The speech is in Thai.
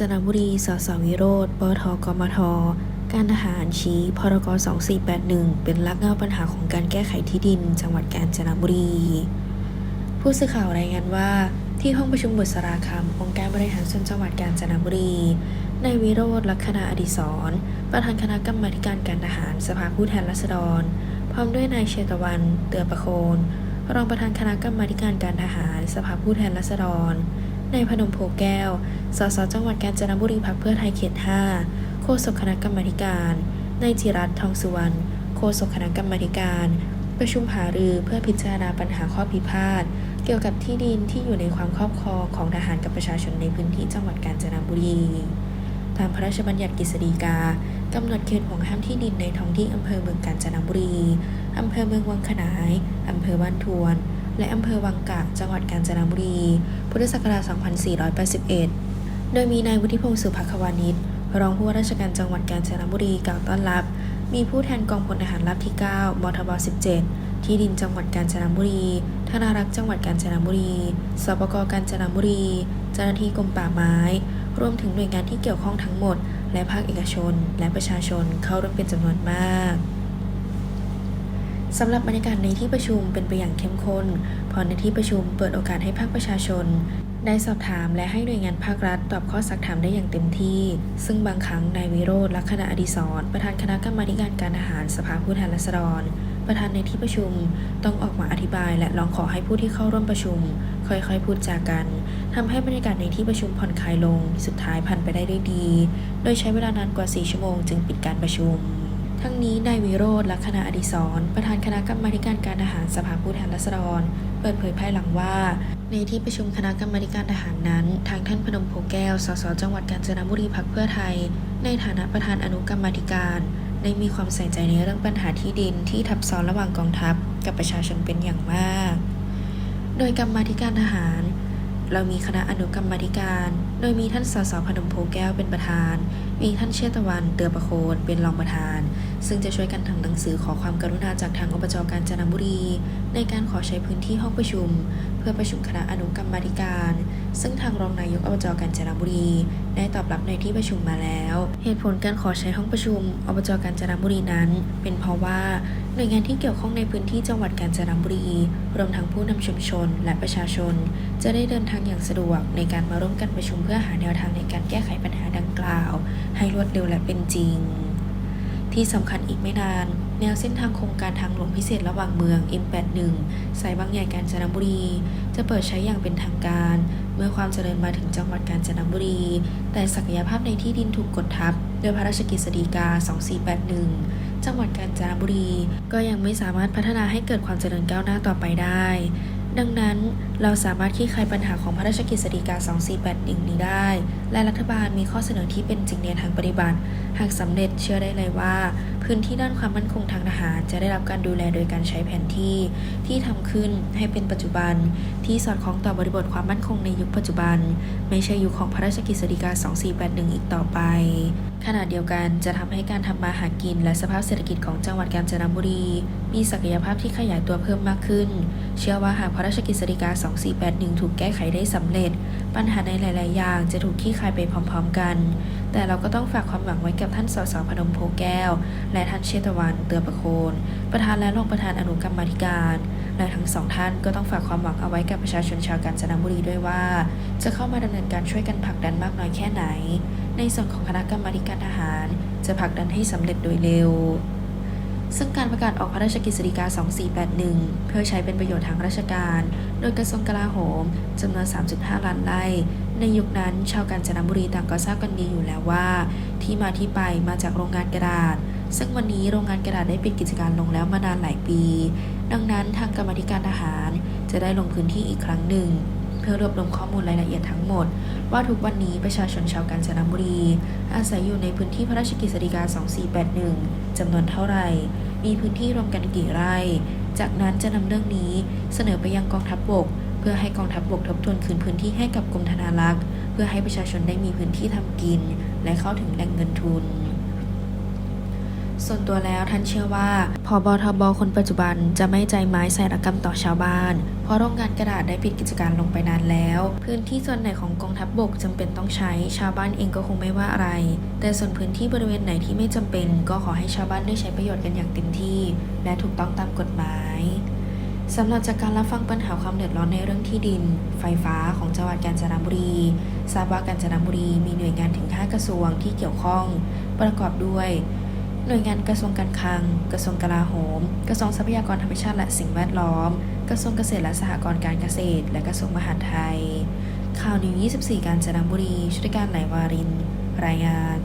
จนบุรี สสวิโรธปทกมท การทหารชี้พรก2481 เป็นลักเงาปัญหาของการแก้ไขที่ดิน จังหวัดกาญจนบุรี ผู้สื่อข่าวรายงานว่า ที่ห้องประชุมบุษราคำองค์การบริหารส่วนจังหวัดกาญจนบุรีนายวิโรธลักษณะอดิศรประธานคณะกรรมาการการทหารสภาผู้แทนราษฎร พร้อมด้วยนายเชตวัน เตือประโคน รองประธานคณะกรรมาการการทหารสภาผู้แทนราษฎร นายพนมโพแก้ว สสจังหวัดกาญจนบุรีพรรคเพื่อไทยเขต 5 โฆษกคณะกรรมาการนายจิรัตน์ทองสุวรรณ โฆษกคณะกรรมาการ ประชุมหารือเพื่อพิจารณาปัญหาข้อพิพาทเกี่ยวกับที่ดินที่อยู่ในความครอบครองของทหารกับประชาชนในพื้นที่จังหวัดกาญจนบุรี ตามพระราชบัญญัติกฤษฎีกากำหนดเขตห่วงห้ามที่ดินในท้องที่อำเภอเมืองกาญจนบุรีอำเภอเมืองวังขนายอำเภอบ้านทวน และอำเภอวังกะจังหวัดกาญจนบุรี พุทธศักราช 2481 โดยมีนายวุฒิพงศ์สุภควานิชรองผู้ว่าราชการจังหวัดกาญจนบุรีกล่าวต้อนรับ มีผู้แทนกองพลทหารราบที่ 9 มทบ 17 ที่ดินจังหวัดกาญจนบุรี ธนารักษ์จังหวัดกาญจนบุรี สปกกาญจนบุรี เจ้าหน้าที่กรมป่าไม้ รวมถึงหน่วยงานที่เกี่ยวข้องทั้งหมด และภาคเอกชน และประชาชนเข้าร่วมเป็นจำนวนมาก สำหรับบรรยากาศในที่ประชุมเป็นไปอย่างเข้มข้นพราะในที่ประชุมเปิดโอกาสให้ภาคประชาชน ได้สอบถามและให้หน่วยงานภาครัฐ ตอบข้อสักถามได้อย่างเต็มที่ ซึ่งบางครั้งนายวิโรธลักษณะอดิศรประธานคณะกรรมาการการทหารสภาผู้แทนราษฎร ประธานในที่ประชุมต้องออกมาอธิบาย และร้องขอให้ผู้ที่เข้าร่วมประชุม ค่อยๆ พูดจากันทำให้บรรยากาศในที่ประชุมผ่อนคลายลง สุดท้ายผ่านไปได้ด้วยดี โดยใช้เวลานานกว่า 4 ชั่วโมง จึงปิดการประชุม ทั้งนี้นายวิโรธลักษณะอดิศรประธานคณะกรรมาการการทหารสภาผู้แทนราษฎร เปิดเผยภายหลังว่า ในที่ประชุมคณะกรรมาการทหารนั้น ทางท่านพนมโพแก้ว สสจังหวัดกาญจนบุรีพักเพื่อไทย ในฐานะประธานอนุกรรมาธิการได้มีความใส่ใจในเรื่องปัญหาที่ดินที่ทับซ้อนระหว่างกองทัพ กับประชาชนเป็นอย่างมาก โดยกรรมาธิการทหาร เรามีคณะอนุกรรมาธิการโดยมีท่านสสพนมโพแก้วเป็นประธาน มีท่านเชษฐวัน เตือประโคนเป็นรองประธาน ซึ่งจะช่วยกันทำหนังสือขอความกรุณาจากทางอบจกาญจนบุรี ในการขอใช้พื้นที่ห้องประชุม เพื่อประชุมคณะอนุกรรมาธิการ ซึ่งทางรองนายกอบจกาญจนบุรี ได้ตอบรับในที่ประชุมมาแล้ว เหตุผลการขอใช้ห้องประชุม อบจกาญจนบุรีนั้น เป็นเพราะว่าหน่วยงานที่เกี่ยวข้องในพื้นที่จังหวัดกาญจนบุรี รวมทั้งผู้นำชุมชนและประชาชน จะได้เดินทางอย่างสะดวกในการมาร่วมกันประชุมเพื่อหาแนวทางในการแก้ไขปัญหาดังกล่าว ให้รวดเร็วและเป็นจริง ที่สำคัญอีกไม่นาน แนวเส้นทางโครงการทางหลวงพิเศษระหว่างเมือง M81 สายบางใหญ่กาญจนบุรี จะเปิดใช้อย่างเป็นทางการ เมื่อความเจริญมาถึงจังหวัดกาญจนบุรี แต่ศักยภาพในที่ดินถูกกดทับ โดยพระราชกฤษฎีกา 2481จังหวัดกาญจนบุรี ก็ยังไม่สามารถพัฒนาให้เกิดความเจริญก้าวหน้าต่อไปได้ ดังนั้นเราสามารถคลี่คลายปัญหาของพระราชกฤษฎีกา 2481 นี้ได้ และรัฐบาลมีข้อเสนอที่เป็นจริงในทางปฏิบัติ หากสำเร็จเชื่อได้เลยว่า พื้นที่ด้านความมั่นคงทางทหาร จะได้รับการดูแลโดยการใช้แผนที่ที่ทำขึ้นให้เป็นปัจจุบัน ที่สอดคล้องต่อบริบทความมั่นคงในยุคปัจจุบัน ไม่ใช่ยุคของพระราชกฤษฎีกา 2481 อีกต่อไป ขณะเดียวกันจะทำให้การทำมาหากิน และสภาพเศรษฐกิจของจังหวัดกาญจนบุรี มีศักยภาพที่ขยายตัวเพิ่มมากขึ้น เชื่อว่าหากพระราชกฤษฎีกา 2481 ถูกแก้ไขได้สำเร็จ ปัญหาในหลาย ๆ อย่างจะถูกคลี่คายไปพร้อม ๆ กัน แต่เราก็ต้องฝากความหวังไว้กับท่านสสพนมโพแก้ว และท่านเชตวัน เตือประโคน ประธานและรองประธานอนุกรรมาธิการและทั้งสองท่านก็ต้องฝากความหวังเอาไว้กับประชาชนชาวกาญจนบุรีด้วยว่า จะเข้ามาดำเนินการช่วยกันผลักดันมากน้อยแค่ไหน ในส่วนของคณะกรรมาการทหาร จะผลักดันให้สำเร็จโดยเร็ว ซึ่งการประกาศออกพระราชกฤษฎีกา 2481 เพื่อใช้เป็นประโยชน์ทางราชการ โดยกระทรวงกลาโหมจำนวน 3.5 ล้านไร่ ในยุคนั้นชาวกาญจนบุรีต่างก็ทราบกันดีอยู่แล้วว่า ที่มาที่ไปมาจากโรงงานกระดาษ ซึ่งวันนี้โรงงานกระดาษได้ปิดกิจการลงแล้วมานานหลายปี ดังนั้นทางกรรมธิการทหารจะได้ลงพื้นที่อีกครั้งหนึ่ง พื่อรวบรวมข้อมูลรายละเอียดทั้งหมด ว่าทุกวันนี้ประชาชนชาวกาญจนบุรี อาศัยอยู่ในพื้นที่พระราชกฤษฎีกา 2481 จำนวนเท่าไหร่ มีพื้นที่รวมกันกี่ไร่ จากนั้นจะนำเรื่องนี้เสนอไปยังกองทัพบกเพื่อให้กองทัพบกทบทวนคืนพื้นที่ให้กับกรมธนารักษ์ เพื่อให้ประชาชนได้มีพื้นที่ทำกิน และเข้าถึงแหล่งเงินทุน ส่วนตัวแล้วท่านเชื่อว่าพอบทบคนปัจจุบันจะไม่ใจไม้ใส่ระกำต่อชาวบ้าน เพราะโรงงานกระดาษได้ปิดกิจการลงไปนานแล้ว พื้นที่ส่วนไหนของกองทัพบบกจำเป็นต้องใช้ชาวบ้านเองก็คงไม่ว่าอะไร แต่ส่วนพื้นที่บริเวณไหนที่ไม่จำเป็น ก็ขอให้ชาวบ้านได้ใช้ประโยชน์กันอย่างเต็มที่ และถูกต้องตามกฎหมายสำหรับจากการรับฟังปัญหาความเดือดร้อนในเรื่องที่ดิน ไฟฟ้าของจังหวัดกาญจนบุรี ทราบว่ากาญจนบุรีมีหน่วยงานถึง 5 กระทรวงที่เกี่ยวข้อง ประกอบด้วย หน่วยงานกระทรวงการคลัง กระทรวงกลาโหม กระทรวงทรัพยากรธรรมชาติและสิ่งแวดล้อม กระทรวงเกษตรและสหกรณ์การเกษตร และกระทรวงมหาดไทย ข่าวนิว24 การจนบุรีชุดการไหลวาริน รายงาน